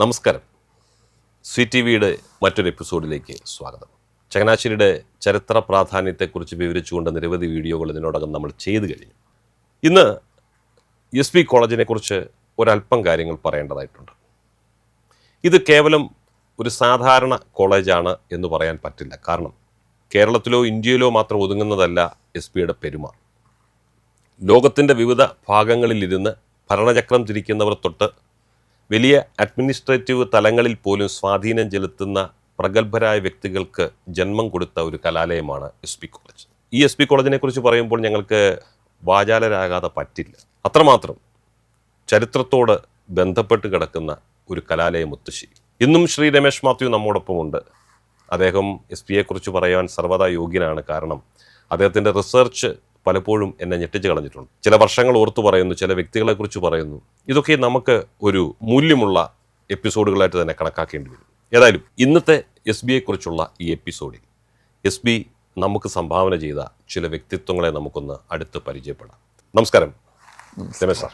നമസ്കാരം. C T വിയുടെ മറ്റൊരു എപ്പിസോഡിലേക്ക് സ്വാഗതം. ചങ്ങനാശ്ശേരിയുടെ ചരിത്ര പ്രാധാന്യത്തെക്കുറിച്ച് വിവരിച്ചുകൊണ്ട് നിരവധി വീഡിയോകൾ ഇതിനോടകം നമ്മൾ ചെയ്തു കഴിഞ്ഞു. ഇന്ന് എസ് പി കോളേജിനെ കുറിച്ച് ഒരല്പം കാര്യങ്ങൾ പറയേണ്ടതായിട്ടുണ്ട്. ഇത് കേവലം ഒരു സാധാരണ കോളേജാണ് എന്ന് പറയാൻ പറ്റില്ല. കാരണം കേരളത്തിലോ ഇന്ത്യയിലോ മാത്രം ഒതുങ്ങുന്നതല്ല എസ് പിയുടെ പെരുമ ലോകത്തിന്റെ വിവിധ ഭാഗങ്ങളിലിരുന്ന് ഭരണചക്രം തിരിക്കുന്നവർ തൊട്ട് വലിയ അഡ്മിനിസ്ട്രേറ്റീവ് തലങ്ങളിൽ പോലും സ്വാധീനം ചെലുത്തുന്ന പ്രഗത്ഭരായ വ്യക്തികൾക്ക് ജന്മം കൊടുത്ത ഒരു കലാലയമാണ് എസ് പി കോളേജ്. ഈ എസ് പി കോളേജിനെ കുറിച്ച് പറയുമ്പോൾ ഞങ്ങൾക്ക് വാചാലരാകാതെ പറ്റില്ല. അത്രമാത്രം ചരിത്രത്തോട് ബന്ധപ്പെട്ട് കിടക്കുന്ന ഒരു കലാലയ മുത്തശ്ശി. ഇന്നും ശ്രീ രമേശ് മാത്യു നമ്മോടൊപ്പമുണ്ട്. അദ്ദേഹം എസ് പിയെ കുറിച്ച് പറയാൻ സർവതാ യോഗ്യനാണ് കാരണം അദ്ദേഹത്തിന്റെ റിസർച്ച് പലപ്പോഴും എന്നെ ഞെട്ടിച്ച് കളഞ്ഞിട്ടുണ്ട്. ചില വർഷങ്ങൾ ഓർത്തു പറയുന്നു ചില വ്യക്തികളെക്കുറിച്ച് പറയുന്നു. ഇതൊക്കെ നമുക്ക് ഒരു മൂല്യമുള്ള എപ്പിസോഡുകളായിട്ട് തന്നെ കണക്കാക്കേണ്ടി വരും. ഏതായാലും ഇന്നത്തെ എസ് ബി കുറിച്ചുള്ള ഈ എപ്പിസോഡിൽ എസ് ബി നമുക്ക് സംഭാവന ചെയ്ത ചില വ്യക്തിത്വങ്ങളെ നമുക്കൊന്ന് അടുത്ത് പരിചയപ്പെടാം. നമസ്കാരം. രമേശ് സാർ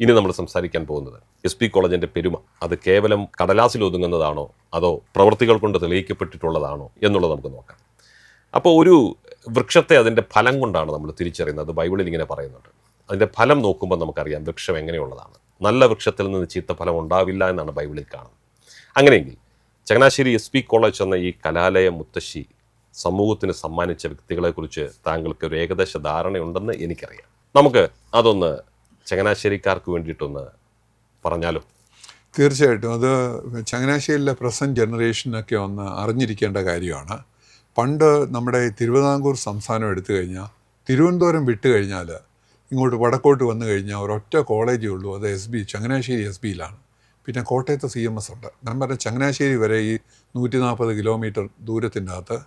ഇനി നമ്മൾ സംസാരിക്കാൻ പോകുന്നത് എസ് പി കോളേജിന്റെ പെരുമ അത് കേവലം കടലാസിൽ ഒതുങ്ങുന്നതാണോ അതോ പ്രവൃത്തികൾ കൊണ്ട് തെളിയിക്കപ്പെട്ടിട്ടുള്ളതാണോ എന്നുള്ളത് നമുക്ക് നോക്കാം. അപ്പോൾ ഒരു വൃക്ഷത്തെ അതിന്റെ ഫലം കൊണ്ടാണ് നമ്മൾ തിരിച്ചറിയുന്നത്. ബൈബിളിൽ ഇങ്ങനെ പറയുന്നുണ്ട്. അതിന്റെ ഫലം നോക്കുമ്പോൾ നമുക്കറിയാം വൃക്ഷം എങ്ങനെയുള്ളതാണ്. നല്ല വൃക്ഷത്തിൽ നിന്ന് ചീത്ത ഫലം ഉണ്ടാവില്ല എന്നാണ് ബൈബിളിൽ കാണുന്നത്. അങ്ങനെയെങ്കിൽ ചങ്ങനാശ്ശേരി എസ് പി കോളേജ് എന്ന ഈ കലാലയ മുത്തശ്ശി സമൂഹത്തിന് സമ്മാനിച്ച വ്യക്തികളെക്കുറിച്ച് താങ്കൾക്ക് ഒരു ഏകദേശ ധാരണയുണ്ടെന്ന് എനിക്കറിയാം. നമുക്ക് അതൊന്ന് ചങ്ങനാശ്ശേരിക്കാർക്ക് വേണ്ടിയിട്ടൊന്ന് പറഞ്ഞാലോ? തീർച്ചയായിട്ടും. അത് ചങ്ങനാശ്ശേരിയിലെ പ്രസന്റ് ജനറേഷനൊക്കെ ഒന്ന് അറിഞ്ഞിരിക്കേണ്ട കാര്യമാണ്. പണ്ട് നമ്മുടെ തിരുവിതാംകൂർ സംസ്ഥാനം എടുത്തു കഴിഞ്ഞാൽ തിരുവനന്തപുരം വിട്ട് കഴിഞ്ഞാൽ ഇങ്ങോട്ട് വടക്കോട്ട് വന്നു കഴിഞ്ഞാൽ ഒരൊറ്റ കോളേജേ ഉള്ളൂ. അത് എസ് ബി ചങ്ങനാശ്ശേരി എസ് ബിയിലാണ്. പിന്നെ കോട്ടയത്ത് സി എം എസ് ഉണ്ട്. ഞാൻ പറഞ്ഞ ചങ്ങനാശ്ശേരി വരെ ഈ നൂറ്റി നാൽപ്പത് കിലോമീറ്റർ ദൂരത്തിന്റെ അകത്ത്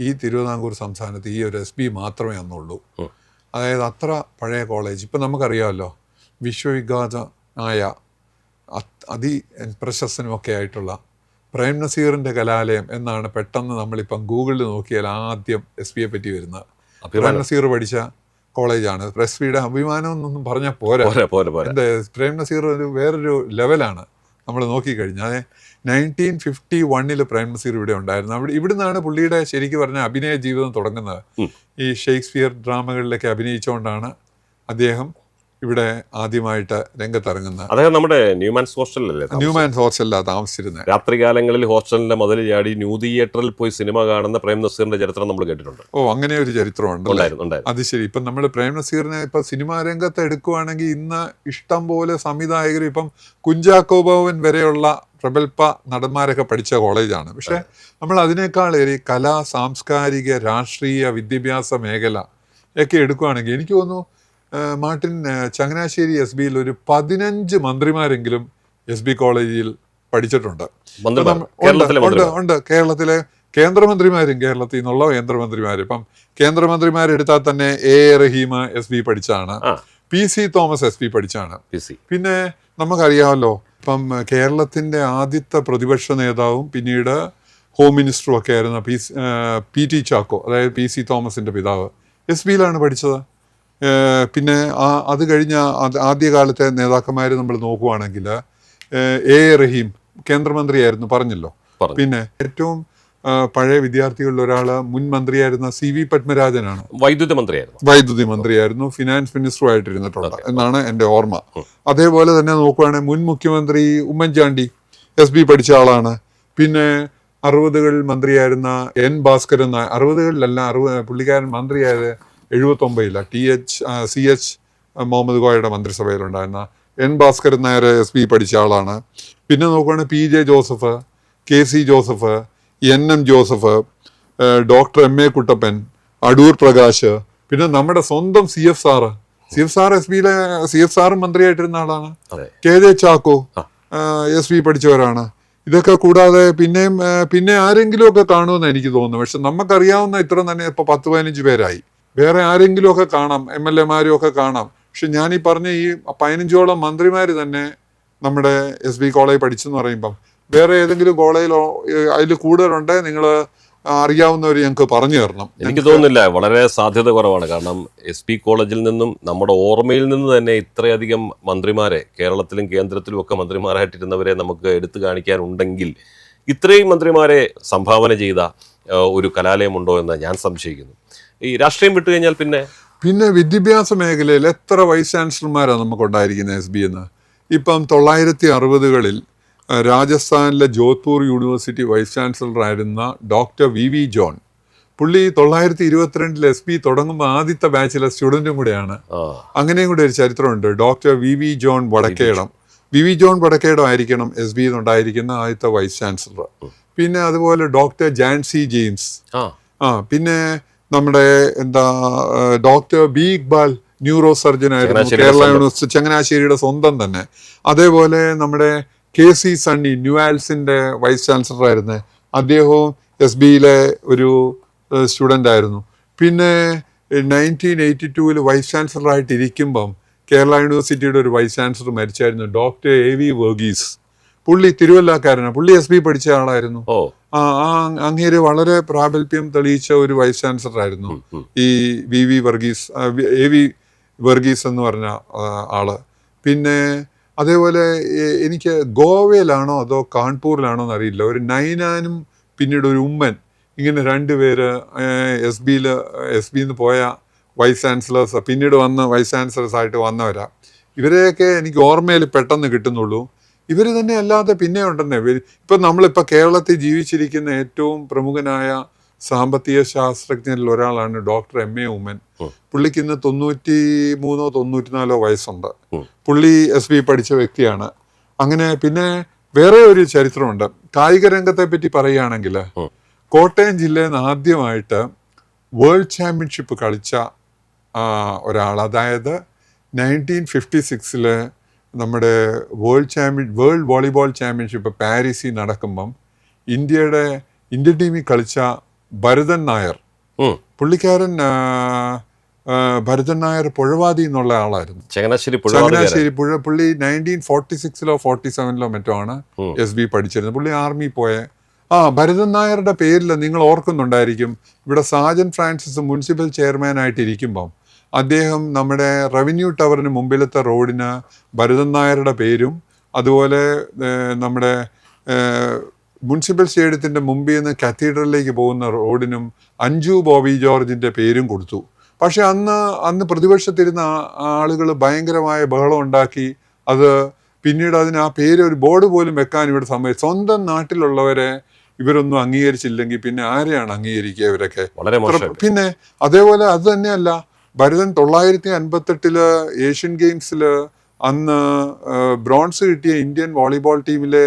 ഈ തിരുവിതാംകൂർ സംസ്ഥാനത്ത് ഈ ഒരു എസ് ബി മാത്രമേ അന്നുള്ളൂ. അതായത് അത്ര പഴയ കോളേജ്. ഇപ്പം നമുക്കറിയാമല്ലോ വിശ്വവിഖ്യാതനായ അത്- അതി പ്രശസ്തനുമൊക്കെ ആയിട്ടുള്ള പ്രേം നസീറിന്റെ കലാലയം എന്നാണ് പെട്ടെന്ന് നമ്മളിപ്പം ഗൂഗിളിൽ നോക്കിയാൽ ആദ്യം എസ് പിയെ പറ്റി വരുന്നത് പ്രേം നസീർ പഠിച്ച കോളേജാണ്. എസ് പിയുടെ അഭിമാനം എന്നൊന്നും പറഞ്ഞാൽ പോരാ. പോരെ പോരെ നസീർ ഒരു വേറൊരു ലെവലാണ്. നമ്മൾ നോക്കിക്കഴിഞ്ഞാൽ നയന്റീൻ ഫിഫ്റ്റി വണ്ണിൽ പ്രേം നസീർ ഇവിടെ ഉണ്ടായിരുന്നു. അവിടെ ഇവിടുന്നാണ് പുള്ളിയുടെ ശരിക്കും പറഞ്ഞ അഭിനയ ജീവിതം തുടങ്ങുന്നത്. ഈ ഷേക്സ്പിയർ ഡ്രാമകളിലൊക്കെ അഭിനയിച്ചുകൊണ്ടാണ് അദ്ദേഹം ഇവിടെ ആദ്യമായിട്ട് രംഗത്തിറങ്ങുന്ന അദ്ദേഹം നമ്മുടെ ന്യൂമാൻസ് ഹോസ്റ്റലിലല്ലേ ന്യൂമാൻസ് ന്യൂമാൻ ഹോസ്റ്റലിലാണ് താമസിച്ചിരുന്നത്. രാത്രികാലങ്ങളിൽ ഹോസ്റ്റലിന്റെ മുതൽ ചാടി ന്യൂ തിയേറ്ററിൽ പോയി സിനിമ കാണുന്ന പ്രേം നസീറിന്റെ ചരിത്രം നമ്മൾ കേട്ടിട്ടുണ്ട്. ഓ അങ്ങനെ ഒരു ചരിത്രമുണ്ട് അത് ശരി. ഇപ്പം നമ്മൾ പ്രേം നസീറിനെ ഇപ്പം സിനിമാ രംഗത്ത് എടുക്കുവാണെങ്കിൽ ഇന്ന് ഇഷ്ടം പോലെ സംവിധായകർ ഇപ്പം കുഞ്ചാക്കോ ബോവൻ വരെയുള്ള പ്രഗത്ഭ നടന്മാരൊക്കെ പഠിച്ച കോളേജാണ്. പക്ഷെ നമ്മൾ അതിനേക്കാളേറെ കലാ സാംസ്കാരിക രാഷ്ട്രീയ വിദ്യാഭ്യാസ മേഖല ഒക്കെ എടുക്കുകയാണെങ്കിൽ എനിക്ക് തോന്നുന്നു മാർട്ടിൻ ചങ്ങനാശ്ശേരി എസ് ബിയിൽ ഒരു പതിനഞ്ച് മന്ത്രിമാരെങ്കിലും എസ് ബി കോളേജിൽ പഠിച്ചിട്ടുണ്ട്. ഉണ്ട്, ഉണ്ട് കേരളത്തിലെ കേന്ദ്രമന്ത്രിമാരും കേരളത്തിൽ നിന്നുള്ള കേന്ദ്രമന്ത്രിമാരും. ഇപ്പം കേന്ദ്രമന്ത്രിമാരെടുത്താൽ തന്നെ A A Rahim S B പഠിച്ചാണ്. P C Thomas S P പഠിച്ചാണ് പിന്നെ നമുക്കറിയാമല്ലോ ഇപ്പം കേരളത്തിന്റെ ആദ്യത്തെ പ്രതിപക്ഷ നേതാവും പിന്നീട് ഹോം മിനിസ്റ്ററും ഒക്കെ ആയിരുന്ന പി പി ടി ചാക്കോ അതായത് പി സി തോമസിന്റെ പിതാവ് എസ് ബിയിലാണ് പഠിച്ചത്? പിന്നെ ആ അത് കഴിഞ്ഞ ആദ്യകാലത്തെ നേതാക്കന്മാർ നമ്മൾ നോക്കുവാണെങ്കിൽ എ എ റഹീം കേന്ദ്രമന്ത്രിയായിരുന്നു പറഞ്ഞല്ലോ. പിന്നെ ഏറ്റവും പഴയ വിദ്യാർത്ഥികളിൽ ഒരാൾ മുൻ മന്ത്രിയായിരുന്ന സി വി പത്മരാജനാണ്. വൈദ്യുതി മന്ത്രിയായിരുന്നു. വൈദ്യുതി മന്ത്രിയായിരുന്നു ഫിനാൻസ് മിനിസ്റ്ററും ആയിട്ടിരുന്നിട്ടുണ്ട് എന്നാണ് എന്റെ ഓർമ്മ. അതേപോലെ തന്നെ നോക്കുവാണെങ്കിൽ മുൻ മുഖ്യമന്ത്രി ഉമ്മൻചാണ്ടി എസ് ബി പഠിച്ച ആളാണ്. പിന്നെ അറുപതുകളിൽ മന്ത്രിയായിരുന്ന എൻ ഭാസ്കരൻ നായർ അറുപതുകളിലല്ല അറുപത് പുള്ളിക്കാരൻ മന്ത്രിയായത് എഴുപത്തൊമ്പതിലാണ് T H C H Muhammad കോയയുടെ മന്ത്രിസഭയിലുണ്ടായിരുന്ന N Bhaskaran Nair S P പഠിച്ച ആളാണ്. പിന്നെ നോക്കുകയാണെങ്കിൽ P J Joseph K C Joseph N M Joseph doctor M A Kuttappan Adoor Prakash പിന്നെ നമ്മുടെ സ്വന്തം C F sir. C F sir S ബിയിലെ C F സാറും മന്ത്രിയായിട്ടിരുന്ന ആളാണ്. K J Chacko. S B പഠിച്ചവരാണ്. ഇതൊക്കെ കൂടാതെ പിന്നെയും പിന്നെ ആരെങ്കിലുമൊക്കെ കാണുമെന്ന് എനിക്ക് തോന്നുന്നു. പക്ഷെ നമുക്കറിയാവുന്ന ഇത്ര തന്നെ ഇപ്പൊ പത്ത് പതിനഞ്ച് പേരായി. വേറെ ആരെങ്കിലും ഒക്കെ കാണാം എം എൽ എമാരും ഒക്കെ കാണാം. പക്ഷെ ഞാൻ ഈ പറഞ്ഞ ഈ പതിനഞ്ചോളം മന്ത്രിമാർ തന്നെ നമ്മുടെ എസ് ബി കോളേജ് പഠിച്ചെന്ന് പറയുമ്പം വേറെ ഏതെങ്കിലും കോളേജിലോ അതിൽ കൂടുതലുണ്ടെങ്കിൽ നിങ്ങൾ അറിയാവുന്നവർ ഞങ്ങൾക്ക് പറഞ്ഞു തരണം. എനിക്ക് തോന്നുന്നില്ല വളരെ സാധ്യത കുറവാണ്. കാരണം എസ് പി കോളേജിൽ നിന്നും നമ്മുടെ ഓർമ്മയിൽ നിന്ന് തന്നെ ഇത്രയധികം മന്ത്രിമാരെ കേരളത്തിലും കേന്ദ്രത്തിലും ഒക്കെ മന്ത്രിമാരായിട്ടിരുന്നവരെ നമുക്ക് എടുത്തു കാണിക്കാനുണ്ടെങ്കിൽ ഇത്രയും മന്ത്രിമാരെ സംഭാവന ചെയ്ത ഒരു കലാലയമുണ്ടോ എന്ന് ഞാൻ സംശയിക്കുന്നു. ഈ രാഷ്ട്രീയം വിട്ടു കഴിഞ്ഞാൽ പിന്നെ? പിന്നെ വിദ്യാഭ്യാസ മേഖലയിൽ എത്ര വൈസ് ചാൻസലർമാരാണ് നമുക്കുണ്ടായിരിക്കുന്നത് എസ് ബി എന്ന്? ഇപ്പം തൊള്ളായിരത്തി അറുപതുകളിൽ രാജസ്ഥാനിലെ ജോധ്പൂർ യൂണിവേഴ്സിറ്റി വൈസ് ചാൻസലറായിരുന്ന ഡോക്ടർ വി വി ജോൺ. പുള്ളി തൊള്ളായിരത്തി ഇരുപത്തിരണ്ടിൽ എസ് ബി തുടങ്ങുമ്പോൾ ആദ്യത്തെ ബാച്ചിലെ സ്റ്റുഡന്റും കൂടെയാണ്. അങ്ങനെയും കൂടെ ഒരു ചരിത്രമുണ്ട്. Doctor V V John Vadakkedam. V V John Vadakkedam ആയിരിക്കണം എസ് ബി എന്നുണ്ടായിരിക്കുന്ന ആദ്യത്തെ വൈസ് ചാൻസലർ. പിന്നെ അതുപോലെ ഡോക്ടർ ജാൻസി ജെയിംസ്. ആ പിന്നെ നമ്മുടെ എന്താ doctor B Iqbal neuro surgeon ആയിരുന്നു കേരള യൂണിവേഴ്സിറ്റി ചങ്ങനാശ്ശേരിയുടെ സ്വന്തം തന്നെ. അതേപോലെ നമ്മുടെ കെ സി സണ്ണി ന്യൂആൽസിന്റെ വൈസ് ചാൻസലർ ആയിരുന്നു അദ്ദേഹവും എസ് ബിയിലെ ഒരു സ്റ്റുഡന്റ് ആയിരുന്നു പിന്നെ നയന്റീൻ എയ്റ്റി ടൂവിൽ വൈസ് ചാൻസലർ ആയിട്ട് ഇരിക്കുമ്പം കേരള യൂണിവേഴ്സിറ്റിയുടെ ഒരു വൈസ് ചാൻസലർ മരിച്ചായിരുന്നു ഡോക്ടർ എ വി വർഗീസ്. പുള്ളി തിരുവല്ലക്കാരനാണ് പുള്ളി എസ് ബി പഠിച്ച ആളായിരുന്നു. അങ്ങേര് വളരെ പ്രാബല്യം തെളിയിച്ച ഒരു വൈസ് ചാൻസലർ ആയിരുന്നു ഈ V V Varghese A V Varghese എന്ന് പറഞ്ഞ ആൾ. പിന്നെ അതേപോലെ എനിക്ക് ഗോവയിലാണോ അതോ കാൺപൂരിലാണോ എന്നറിയില്ല. ഒരു നൈനാനും പിന്നീട് ഒരു ഉമ്മൻ ഇങ്ങനെ രണ്ടുപേര് എസ് ബിയിൽ എസ് ബിയിൽ നിന്ന് പോയ വൈസ് ചാൻസലേഴ്സ് പിന്നീട് വന്ന് വൈസ് ചാൻസലേഴ്സ് ആയിട്ട് വന്നവരാ. ഇവരെയൊക്കെ എനിക്ക് ഓർമ്മയിൽ പെട്ടെന്ന് കിട്ടുന്നുള്ളൂ. ഇവർ തന്നെ അല്ലാതെ പിന്നെ ഉണ്ടെന്നേ. ഇപ്പം ഇപ്പൊ നമ്മളിപ്പോ കേരളത്തിൽ ജീവിച്ചിരിക്കുന്ന ഏറ്റവും പ്രമുഖനായ സാമ്പത്തിക ശാസ്ത്രജ്ഞരിൽ ഒരാളാണ് ഡോക്ടർ എം എ ഉമ്മൻ. പുള്ളിക്ക് ഇന്ന് തൊണ്ണൂറ്റി മൂന്നോ തൊണ്ണൂറ്റിനാലോ വയസ്സുണ്ട്. പുള്ളി എസ് ബി പഠിച്ച വ്യക്തിയാണ്. അങ്ങനെ പിന്നെ വേറെ ഒരു ചരിത്രമുണ്ട്. കായിക രംഗത്തെ പറ്റി പറയുകയാണെങ്കിൽ. കോട്ടയം ജില്ലയിൽ നിന്ന് ആദ്യമായിട്ട് വേൾഡ് ചാമ്പ്യൻഷിപ്പ് കളിച്ച ഒരാൾ. അതായത് നയന്റീൻ ഫിഫ്റ്റി സിക്സിൽ നമ്മുടെ world champion world volleyball championship പാരീസിൽ നടക്കുമ്പം ഇന്ത്യയുടെ ഇന്ത്യൻ ടീമിൽ കളിച്ച ഭരതൻ നായർ. പുള്ളിക്കാരൻ ഭരതൻ നായർ പുഴവാതി എന്നുള്ള ആളായിരുന്നു. ചങ്ങനാശ്ശേരി ചങ്ങനാശ്ശേരി പുഴ പുള്ളി നയന്റീൻ ഫോർട്ടി സിക്സിലോ ഫോർട്ടി സെവനിലോ മറ്റോ ആണ്. എസ് ബി പഠിച്ചിരുന്നത്. പുള്ളി ആർമി പോയ ആ ഭരതൻ നായരുടെ പേരിൽ നിങ്ങൾ ഓർക്കുന്നുണ്ടായിരിക്കും ഇവിടെ സാജൻ ഫ്രാൻസിസ് മുനിസിപ്പൽ ഇരിക്കുമ്പം അദ്ദേഹം നമ്മുടെ റവന്യൂ ടവറിന് മുമ്പിലത്തെ റോഡിന് ഭരതൻ നായരുടെ പേരും അതുപോലെ നമ്മുടെ മുനിസിപ്പൽ സ്റ്റേഡിയത്തിന്റെ മുമ്പിൽ നിന്ന് കത്തീഡ്രലിലേക്ക് പോകുന്ന റോഡിനും അഞ്ജു ബോബി ജോർജിന്റെ പേരും കൊടുത്തു. പക്ഷേ അന്ന് അന്ന് പ്രതിപക്ഷത്തിരുന്ന ആളുകൾ ഭയങ്കരമായ ബഹളം ഉണ്ടാക്കി. അത് പിന്നീട് അതിന് ആ പേര് ഒരു ബോർഡ് പോലും വെക്കാൻ ഇവിടെ സമ്മതിച്ചു സ്വന്തം നാട്ടിലുള്ളവരെ ഇവരൊന്നും അംഗീകരിച്ചില്ലെങ്കിൽ പിന്നെ ആരെയാണ് അംഗീകരിക്കുക ഇവരൊക്കെ? പിന്നെ അതേപോലെ അത് തന്നെയല്ല ഭരതൻ തൊള്ളായിരത്തി അൻപത്തെട്ടിൽ ഏഷ്യൻ ഗെയിംസിൽ അന്ന് ബ്രോൺസ് കിട്ടിയ ഇന്ത്യൻ വോളിബോൾ ടീമിലെ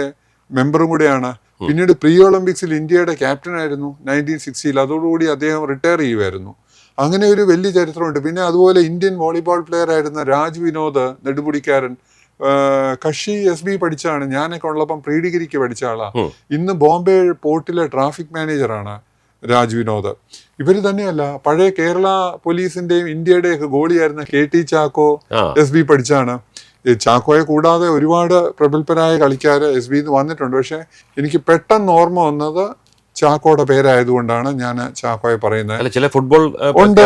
മെമ്പറും കൂടെയാണ്. പിന്നീട് പ്രീ ഒളിമ്പിക്സിൽ ഇന്ത്യയുടെ ക്യാപ്റ്റൻ ആയിരുന്നു നയന്റീൻ സിക്സ്റ്റിയിൽ. അതോടുകൂടി അദ്ദേഹം റിട്ടയർ ചെയ്യുമായിരുന്നു. അങ്ങനെ ഒരു വലിയ ചരിത്രമുണ്ട്. പിന്നെ അതുപോലെ ഇന്ത്യൻ വോളിബോൾ പ്ലെയർ ആയിരുന്ന രാജ് വിനോദ് നെടുപുടിക്കാരൻ കഷി എസ് ബി പഠിച്ചാണ്. ഞാനൊക്കെ ഉള്ളപ്പം പ്രീ ഡിഗ്രിക്ക് പഠിച്ച ആളാണ് ഇന്ന് ബോംബെ പോർട്ടിലെ ട്രാഫിക് മാനേജറാണ്. രാജ് വിനോദ് ഇവർ തന്നെയല്ല പഴയ കേരള പോലീസിന്റെയും ഇന്ത്യയുടെയും ഒക്കെ ഗോളിയായിരുന്ന K T Chacko S B പഠിച്ചാണ്. ചാക്കോയെ കൂടാതെ ഒരുപാട് പ്രഗത്ഭരായ കളിക്കാർ എസ് ബി വന്നിട്ടുണ്ട്. പക്ഷെ എനിക്ക് പെട്ടെന്ന് ഓർമ്മ വന്നത് ചാക്കോയുടെ പേരായതുകൊണ്ടാണ് ഞാൻ ചാക്കോയെ പറയുന്നത്. ചില ഫുട്ബോൾ ഉണ്ട്.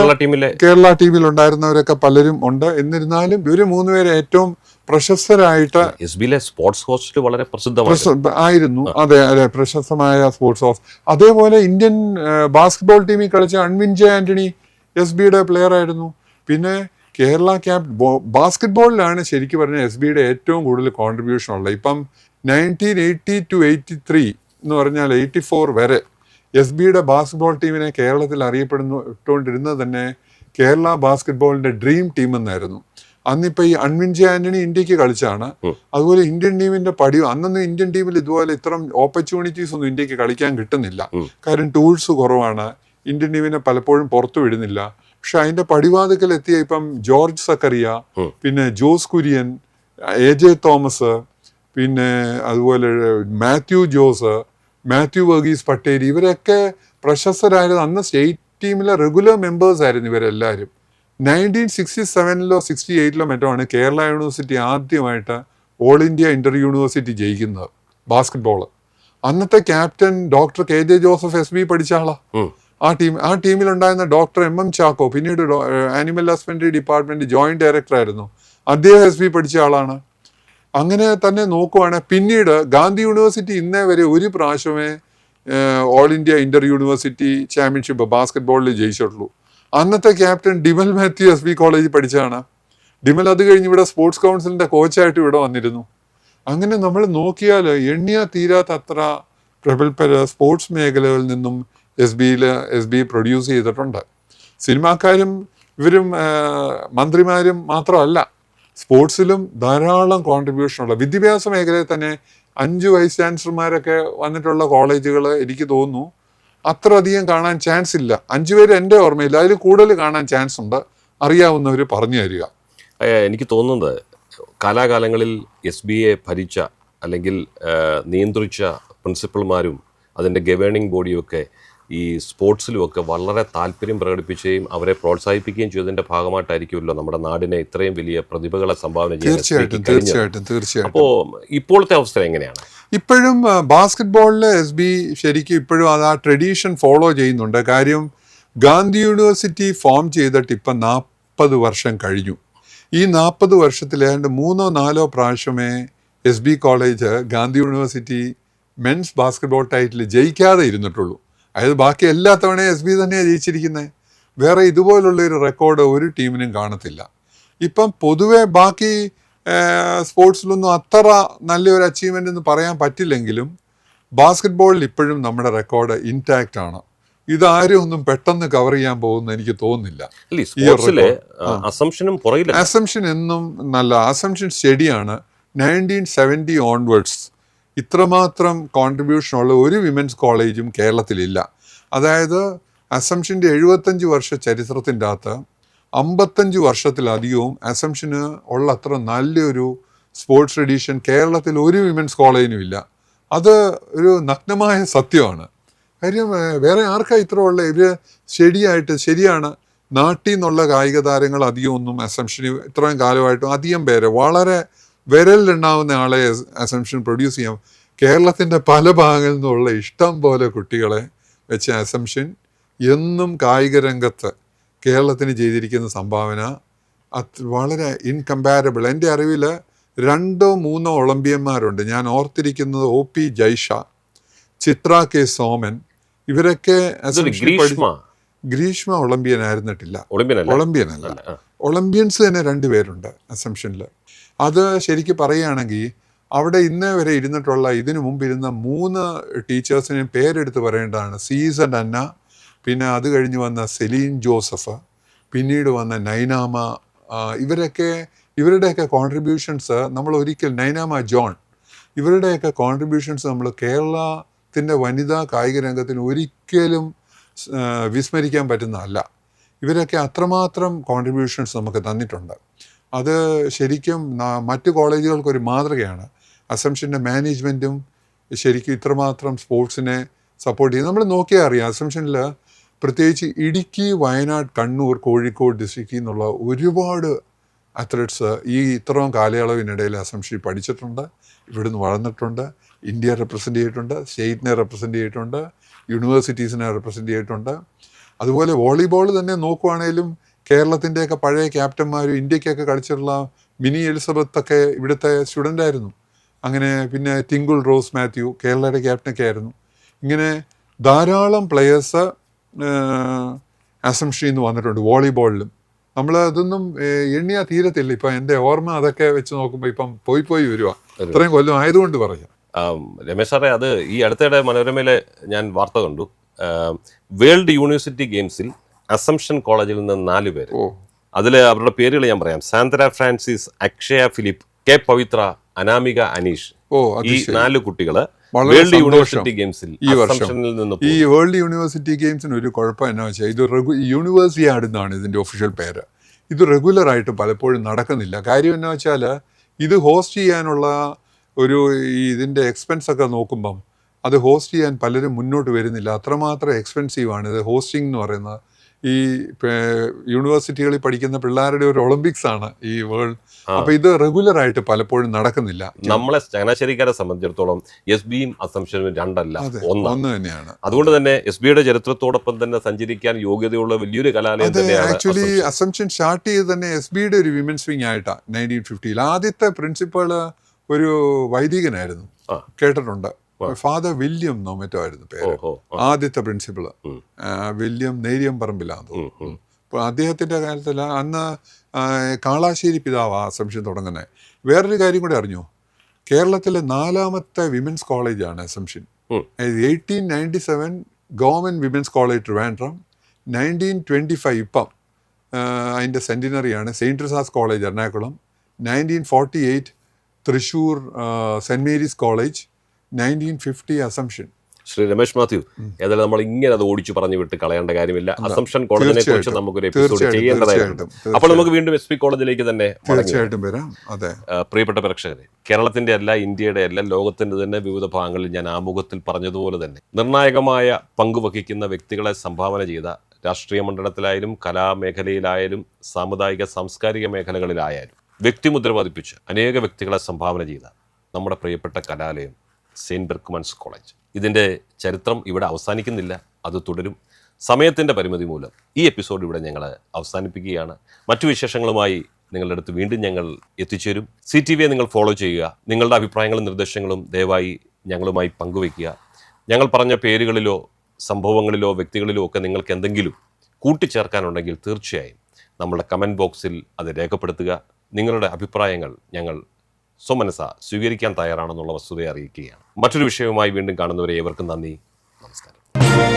കേരള ടീമിൽ ഉണ്ടായിരുന്നവരൊക്കെ പലരും ഉണ്ട്. എന്നിരുന്നാലും ഇവർ മൂന്നുപേരെ ഏറ്റവും പ്രശസ്തരായിട്ട് എസ് ബിയിലെ സ്പോർട്സ് ഹോസ്റ്റൽ വളരെ പ്രസിദ്ധമാണ്. ആയിരുന്നു. അതെ അതെ പ്രശസ്തമായ സ്പോർട്സ് ഹോസ്റ്റ്. അതേപോലെ ഇന്ത്യൻ ബാസ്കറ്റ്ബോൾ ടീമിൽ കളിച്ച അൺവിൻ ജെ ആന്റണി എസ് ബിയുടെ പ്ലെയർ ആയിരുന്നു. പിന്നെ കേരള ക്യാപ് ബാസ്കറ്റ്ബോളിലാണ് ശരിക്കും പറഞ്ഞാൽ എസ് ബിയുടെ ഏറ്റവും കൂടുതൽ കോൺട്രിബ്യൂഷൻ ഉള്ളത്. ഇപ്പം nineteen eighty two eighty three എന്ന് പറഞ്ഞാൽ എയ്റ്റി ഫോർ വരെ എസ് ബിയുടെ ബാസ്കറ്റ്ബോൾ ടീമിനെ കേരളത്തിൽ അറിയപ്പെടുന്നു ഇട്ടുകൊണ്ടിരുന്നത് തന്നെ കേരള ബാസ്കറ്റ്ബോളിന്റെ ഡ്രീം ടീം എന്നായിരുന്നു. അന്നിപ്പോ ഈ അൺവിൻജി ആന്റണി ഇന്ത്യയ്ക്ക് കളിച്ചാണ്. അതുപോലെ ഇന്ത്യൻ ടീമിന്റെ പടി അന്നൊന്നും ഇന്ത്യൻ ടീമിൽ ഇതുപോലെ ഇത്തരം ഓപ്പർച്യൂണിറ്റീസ് ഒന്നും ഇന്ത്യയ്ക്ക് കളിക്കാൻ കിട്ടുന്നില്ല. കാരണം ടൂൾസ് കുറവാണ്. ഇന്ത്യൻ ടീമിനെ പലപ്പോഴും പുറത്തു വിടുന്നില്ല. പക്ഷെ അതിന്റെ പടിവാതുക്കൽ എത്തിയ ഇപ്പം ജോർജ് സക്കറിയ പിന്നെ ജോസ് കുര്യൻ എ ജെ തോമസ് പിന്നെ അതുപോലെ മാത്യു ജോസ് മാത്യു വർഗീസ് പട്ടേരി ഇവരൊക്കെ പ്രശസ്തരായത് അന്ന് സ്റ്റേറ്റ് ടീമിലെ റെഗുലർ മെമ്പേഴ്സ് ആയിരുന്നു ഇവരെല്ലാവരും നയന്റീൻ സിക്സ്റ്റി സെവനിലോ സിക്സ്റ്റി എയ്റ്റിലോ മറ്റോ ആണ് കേരള യൂണിവേഴ്സിറ്റി ആദ്യമായിട്ട് ഓൾ ഇന്ത്യ ഇന്റർ യൂണിവേഴ്സിറ്റി ജയിക്കുന്നത് ബാസ്കറ്റ്ബോൾ അന്നത്തെ captain doctor K J Joseph S B പഠിച്ച ആളാ. ആ ടീം ആ ടീമിലുണ്ടായിരുന്ന ഡോക്ടർ എം എം ചാക്കോ പിന്നീട് animal husbandry department joint director ആയിരുന്നു. അദ്ദേഹം എസ് ബി പഠിച്ച ആളാണ്. അങ്ങനെ തന്നെ നോക്കുവാണെങ്കിൽ പിന്നീട് ഗാന്ധി യൂണിവേഴ്സിറ്റി ഇന്നേ വരെ ഒരു പ്രാവശ്യമേ all India inter university championship ബാസ്കറ്റ്ബോളിൽ ജയിച്ചിട്ടുള്ളൂ. അന്നത്തെ captain Dimal Mathew S B കോളേജിൽ പഠിച്ചതാണ്. ഡിമൽ അത് കഴിഞ്ഞ് ഇവിടെ സ്പോർട്സ് കൗൺസിലിന്റെ കോച്ചായിട്ട് ഇവിടെ വന്നിരുന്നു. അങ്ങനെ നമ്മൾ നോക്കിയാൽ എണ്ണിയാ തീരാത്ത അത്ര പ്രഗത്ഭര സ്പോർട്സ് മേഖലകളിൽ നിന്നും എസ് ബിയിൽ എസ് ബി പ്രൊഡ്യൂസ് ചെയ്തിട്ടുണ്ട്. സിനിമാക്കാരും ഇവരും മന്ത്രിമാരും മാത്രമല്ല സ്പോർട്സിലും ധാരാളം കോൺട്രിബ്യൂഷൻ ഉള്ള വിദ്യാഭ്യാസ മേഖലയിൽ തന്നെ അഞ്ച് വൈസ് ചാൻസലർമാരൊക്കെ വന്നിട്ടുള്ള കോളേജുകൾ എനിക്ക് തോന്നുന്നു. അത്ര അധികം കാണാൻ ചാൻസ് ഇല്ല. അഞ്ചു പേര് എന്റെ ഓർമ്മയില്ല അതിൽ കൂടുതൽ കാണാൻ ചാൻസ് ഉണ്ട്. അറിയാവുന്നവർ പറഞ്ഞു തരിക. എനിക്ക് തോന്നുന്നത് കാലാകാലങ്ങളിൽ എസ് ബി എ ഭരിച്ച അല്ലെങ്കിൽ നിയന്ത്രിച്ച പ്രിൻസിപ്പൾമാരും അതിന്റെ ഗവേണിംഗ് ബോഡിയൊക്കെ ഈ സ്പോർട്സിലുമൊക്കെ വളരെ താല്പര്യം പ്രകടിപ്പിക്കുകയും അവരെ പ്രോത്സാഹിപ്പിക്കുകയും ചെയ്തതിന്റെ ഭാഗമായിട്ടായിരിക്കുമല്ലോ നമ്മുടെ നാടിനെ ഇത്രയും വലിയ പ്രതിഭകളെ സംഭാവന ചെയ്യാൻ തീർച്ചയായിട്ടും. തീർച്ചയായിട്ടും തീർച്ചയായിട്ടും. അപ്പോൾ ഇപ്പോഴത്തെ അവസ്ഥ എങ്ങനെയാണ്? ഇപ്പോഴും ബാസ്കറ്റ്ബോളിൽ എസ് ബി ശരിക്കും ഇപ്പോഴും അത് ആ ട്രഡീഷൻ ഫോളോ ചെയ്യുന്നുണ്ട്. കാര്യം ഗാന്ധി യൂണിവേഴ്സിറ്റി ഫോം ചെയ്തിട്ട് ഇപ്പം നാൽപ്പത് വർഷം കഴിഞ്ഞു. ഈ നാൽപ്പത് വർഷത്തിൽ ഏതാണ്ട് മൂന്നോ നാലോ പ്രാവശ്യമേ S B college Gandhi university mens basketball title ജയിക്കാതെ ഇരുന്നിട്ടുള്ളൂ. അതായത് ബാക്കി എല്ലാ തവണയും എസ് ബി തന്നെയാണ് ജയിച്ചിരിക്കുന്നത് വേറെ ഇതുപോലുള്ള ഒരു റെക്കോർഡ് ഒരു ടീമിനും കാണത്തില്ല. ഇപ്പം പൊതുവെ ബാക്കി സ്പോർട്സിലൊന്നും അത്ര നല്ലൊരു അച്ചീവ്മെന്റ് എന്ന് പറയാൻ പറ്റില്ലെങ്കിലും ബാസ്കറ്റ്ബോളിൽ ഇപ്പോഴും നമ്മുടെ റെക്കോർഡ് ഇൻടാക്റ്റ് ആണ്. ഇതാരും ഒന്നും പെട്ടെന്ന് കവർ ചെയ്യാൻ പോകുന്ന എനിക്ക് തോന്നുന്നില്ല. അസംഷൻ എന്നും നല്ല അസംഷൻ സ്റ്റഡിയാണ് നയന്റീൻ സെവന്റി ഓൺവേർഡ്സ് ഇത്രമാത്രം കോൺട്രിബ്യൂഷൻ ഉള്ള ഒരു വിമൻസ് കോളേജും കേരളത്തിലില്ല. അതായത് അസംഷന്റെ എഴുപത്തഞ്ച് വർഷ ചരിത്രത്തിന്റെ അകത്ത് അമ്പത്തഞ്ച് വർഷത്തിലധികവും അസംഷന് ഉള്ള അത്ര നല്ലൊരു സ്പോർട്സ് ട്രഡീഷൻ കേരളത്തിൽ ഒരു വിമൻസ് കോളേജിനും ഇല്ല. അത് ഒരു നഗ്നമായ സത്യമാണ്. കാര്യം വേറെ ആർക്കാ ഇത്ര ഉള്ള ഇവർ ശരിയായിട്ട് ശരിയാണ്? നാട്ടിൽ നിന്നുള്ള കായിക താരങ്ങൾ അധികം ഒന്നും അസംഷന് ഇത്രയും കാലമായിട്ടും അധികം പേര് വളരെ വിരലിലുണ്ടാവുന്ന ആളെ അസംഷൻ പ്രൊഡ്യൂസ് ചെയ്യാം. കേരളത്തിന്റെ പല ഭാഗങ്ങളിൽ നിന്നുള്ള ഇഷ്ടം പോലെ കുട്ടികളെ വെച്ച് അസംഷൻ എന്നും കായിക രംഗത്ത് കേരളത്തിന് ചെയ്തിരിക്കുന്ന സംഭാവന അത് വളരെ ഇൻകമ്പാരബിൾ എന്റെ അറിവിൽ രണ്ടോ മൂന്നോ ഒളിമ്പ്യന്മാരുണ്ട്. ഞാൻ ഓർത്തിരിക്കുന്നത് O P Jaisha Chitra K Soman ഇവരൊക്കെ ഗ്രീഷ്മ. ഒളിമ്പ്യൻ ആയിരുന്നിട്ടില്ല ഒളിമ്പ്യൻ അല്ല. ഒളിമ്പ്യൻസ് തന്നെ രണ്ടുപേരുണ്ട് അസംഷനിൽ അത് ശരിക്കും പറയുകയാണെങ്കിൽ അവിടെ ഇന്നേ വരെ ഇരുന്നിട്ടുള്ള ഇതിനു മുമ്പ് ഇരുന്ന മൂന്ന് ടീച്ചേഴ്സിനെയും പേരെടുത്ത് പറയേണ്ടതാണ്. സീസൺ അന്ന പിന്നെ അത് കഴിഞ്ഞ് വന്ന സെലീൻ ജോസഫ് പിന്നീട് വന്ന നൈനാമ ഇവരൊക്കെ ഇവരുടെയൊക്കെ കോൺട്രിബ്യൂഷൻസ് നമ്മൾ ഒരിക്കൽ നൈനാമ ജോൺ ഇവരുടെയൊക്കെ കോൺട്രിബ്യൂഷൻസ് നമ്മൾ കേരളത്തിന്റെ വനിതാ കായിക രംഗത്തിന് ഒരിക്കലും വിസ്മരിക്കാൻ പറ്റുന്നതല്ല. ഇവരൊക്കെ അത്രമാത്രം കോൺട്രിബ്യൂഷൻസ് നമുക്ക് തന്നിട്ടുണ്ട്. അത് ശരിക്കും മറ്റു കോളേജുകൾക്കൊരു മാതൃകയാണ്. അസംഷന്റെ മാനേജ്മെന്റും ശരിക്കും ഇത്രമാത്രം സ്പോർട്സിനെ സപ്പോർട്ട് ചെയ്യും നമ്മൾ നോക്കിയാൽ അറിയാം അസംഷനിൽ പ്രത്യേകിച്ച് ഇടുക്കി വയനാട് കണ്ണൂർ കോഴിക്കോട് ഡിസ്ട്രിക്റ്റിൽ നിന്നുള്ള ഒരുപാട് അത്ലറ്റ്സ് ഈ ഇത്രയും കാലയളവിനിടയിൽ അസംഷി പഠിച്ചിട്ടുണ്ട്. ഇവിടുന്ന് വളർന്നിട്ടുണ്ട്. ഇന്ത്യ റെപ്രസെന്റ് ചെയ്തിട്ടുണ്ട്. സ്റ്റേറ്റിനെ റെപ്രസെന്റ് ചെയ്തിട്ടുണ്ട്. യൂണിവേഴ്സിറ്റീസിനെ റെപ്രസെന്റ് ചെയ്തിട്ടുണ്ട്. അതുപോലെ വോളിബോൾ തന്നെ നോക്കുവാണേലും കേരളത്തിന്റെയൊക്കെ പഴയ ക്യാപ്റ്റന്മാരും ഇന്ത്യക്കൊക്കെ കളിച്ചിട്ടുള്ള മിനി എലിസബത്ത് ഒക്കെ ഇവിടുത്തെ സ്റ്റുഡന്റ് ആയിരുന്നു. അങ്ങനെ പിന്നെ ടിങ്കുൾ റോസ് മാത്യു കേരളയുടെ ക്യാപ്റ്റനൊക്കെ ആയിരുന്നു. ഇങ്ങനെ ധാരാളം പ്ലെയേഴ്സ് അസംഷനിൽ നിന്ന് വന്നിട്ടുണ്ട് വോളിബോളിലും നമ്മൾ അതൊന്നും എണ്ണിയാ തീരത്തില്ല. ഇപ്പം എന്റെ ഓർമ്മ അതൊക്കെ വെച്ച് നോക്കുമ്പോൾ ഇപ്പം പോയി പോയി വരുവാ. ഇത്രയും കൊല്ലം ആയതുകൊണ്ട് പറയാം. രമേശ് സാറേ അത് ഈ അടുത്തിടെ മനോരമയിലെ ഞാൻ വാർത്ത കണ്ടു. വേൾഡ് യൂണിവേഴ്സിറ്റി ഗെയിംസിൽ അസംഷൻ കോളേജിൽ നിന്ന് നാല് പേര്. അതിൽ അവരുടെ പേരുകൾ ഞാൻ പറയാം. സാന്ദ്ര ഫ്രാൻസിസ് അക്ഷയ ഫിലിപ്പ് കെ പവിത്ര അനാമിക അനീഷ്. ഈ നാല് കുട്ടികൾ വേൾഡ് യൂണിവേഴ്സിറ്റി ഗെയിംസിൽ ഈ വർഷം. ഈ വേൾഡ് യൂണിവേഴ്സിറ്റി ഗെയിംസിന് ഒരു കുഴപ്പം എന്നാ വെച്ചാൽ ഇത് റെഗു യൂണിവേഴ്സിറ്റി ആടുന്നാണ് ഇതിന്റെ ഒഫീഷ്യൽ പേര്. ഇത് റെഗുലർ ആയിട്ട് പലപ്പോഴും നടക്കുന്നില്ല. കാര്യം എന്നാ വെച്ചാൽ ഇത് ഹോസ്റ്റ് ചെയ്യാനുള്ള ഒരു ഇതിന്റെ എക്സ്പെൻസ് ഒക്കെ നോക്കുമ്പം അത് ഹോസ്റ്റ് ചെയ്യാൻ പലരും മുന്നോട്ട് വരുന്നില്ല. അത്രമാത്രം എക്സ്പെൻസീവ് ആണ് ഇത് ഹോസ്റ്റിംഗ് എന്ന് പറയുന്നത്. ഈ യൂണിവേഴ്സിറ്റികളിൽ പഠിക്കുന്ന പിള്ളേരുടെ ഒരു ഒളിമ്പിക്സ് ആണ് ഈ വേൾഡ് അപ്പൊ ഇത് റെഗുലർ ആയിട്ട് പലപ്പോഴും നടക്കുന്നില്ല. നമ്മളെ ചങ്ങനാശ്ശേരിക്കാരെ സംബന്ധിച്ചിടത്തോളം എസ് ബിയും അസംഷനും രണ്ടല്ല ഒന്ന് തന്നെയാണ്. അതുകൊണ്ട് തന്നെ എസ് ബിയുടെ ചരിത്രത്തോടൊപ്പം തന്നെ സഞ്ചരിക്കാൻ യോഗ്യതയുള്ള വലിയൊരു കലാലയം തന്നെയാണ് ആക്ച്വലി അസംഷൻ സ്റ്റാർട്ട് ചെയ്ത് തന്നെ എസ് ബിയുടെ ഒരു വിമൻസ് വിങ് ആയിട്ടാണ് നയന്റീൻ ഫിഫ്റ്റിയിൽ ആദ്യത്തെ പ്രിൻസിപ്പൾ ഒരു വൈദികനായിരുന്നു. കേട്ടിട്ടുണ്ട്. ഫാദർ വില്യം എന്നോ മറ്റോ ആയിരുന്നു പേര് ആദ്യത്തെ പ്രിൻസിപ്പൾ ഉം. വില്യം നേരിയം പറമ്പിലാന്ന് തോന്നുന്നു അപ്പോൾ അദ്ദേഹത്തിന്റെ കാലത്തല്ല അന്ന് കാളാശ്ശേരി പിതാവ് ആ അസംഷൻ തുടങ്ങുന്നത് വേറൊരു കാര്യം കൂടെ അറിഞ്ഞു? കേരളത്തിലെ നാലാമത്തെ വിമൻസ് കോളേജാണ് അസംഷൻ. ഉം. Eighteen ninety seven government womens college Trivandrum nineteen twenty five ഇപ്പം അതിന്റെ സെന്റിനറിയാണ് saint Teresa's college Ernakulam. Nineteen forty eight Thrissur saint Mary's college nineteen fifty Assumption Shri Ramesh Mathew ഏതായാലും നമ്മൾ ഇങ്ങനെ അത് ഓടിച്ചു പറഞ്ഞു വിട്ട് കളയേണ്ട കാര്യമില്ല. അസംഷൻ കോളേജിനെ കുറിച്ച്. നമുക്കൊരു എപ്പിസോഡ് ചെയ്യേണ്ടതായിട്ടുണ്ട് അപ്പോൾ നമുക്ക് വീണ്ടും എസ് പി കോളേജിലേക്ക് തന്നെ. തീർച്ചയായിട്ടും വരാം. അതെ. പ്രിയപ്പെട്ട പ്രേക്ഷകരെ കേരളത്തിന്റെ അല്ല ഇന്ത്യയുടെ അല്ല ലോകത്തിന്റെ തന്നെ വിവിധ ഭാഗങ്ങളിൽ ഞാൻ ആമുഖത്തിൽ പറഞ്ഞതുപോലെ തന്നെ നിർണായകമായ പങ്കുവഹിക്കുന്ന വ്യക്തികളെ സംഭാവന ചെയ്ത രാഷ്ട്രീയ മണ്ഡലത്തിലായാലും കലാമേഖലയിലായാലും സാമുദായിക സാംസ്കാരിക മേഖലകളിലായാലും വ്യക്തിമുദ്ര പതിപ്പിച്ച് അനേക വ്യക്തികളെ സംഭാവന ചെയ്ത നമ്മുടെ പ്രിയപ്പെട്ട കലാലയം സെയിന്റ് ബെർക്ക്മൻസ് കോളേജ്. ഇതിന്റെ ചരിത്രം ഇവിടെ അവസാനിക്കുന്നില്ല അത് തുടരും. സമയത്തിന്റെ പരിമിതി മൂലം ഈ എപ്പിസോഡ് ഇവിടെ ഞങ്ങൾ അവസാനിപ്പിക്കുകയാണ്. മറ്റു വിശേഷങ്ങളുമായി നിങ്ങളുടെ അടുത്ത് വീണ്ടും ഞങ്ങൾ എത്തിച്ചേരും. സി ടി വിയെ നിങ്ങൾ ഫോളോ ചെയ്യുക നിങ്ങളുടെ അഭിപ്രായങ്ങളും നിർദ്ദേശങ്ങളും ദയവായി ഞങ്ങളുമായി പങ്കുവയ്ക്കുക. ഞങ്ങൾ പറഞ്ഞ പേരുകളിലോ സംഭവങ്ങളിലോ വ്യക്തികളിലോ ഒക്കെ നിങ്ങൾക്ക് എന്തെങ്കിലും കൂട്ടിച്ചേർക്കാനുണ്ടെങ്കിൽ തീർച്ചയായും നമ്മുടെ കമന്റ് ബോക്സിൽ അത് രേഖപ്പെടുത്തുക. നിങ്ങളുടെ അഭിപ്രായങ്ങൾ ഞങ്ങൾ സ്വമനസ സ്വീകരിക്കാൻ തയ്യാറാണെന്നുള്ള വസ്തുതയെ അറിയിക്കുകയാണ്. മറ്റൊരു വിഷയവുമായി വീണ്ടും കാണുന്നവരെ ഏവർക്കും നന്ദി. നമസ്കാരം.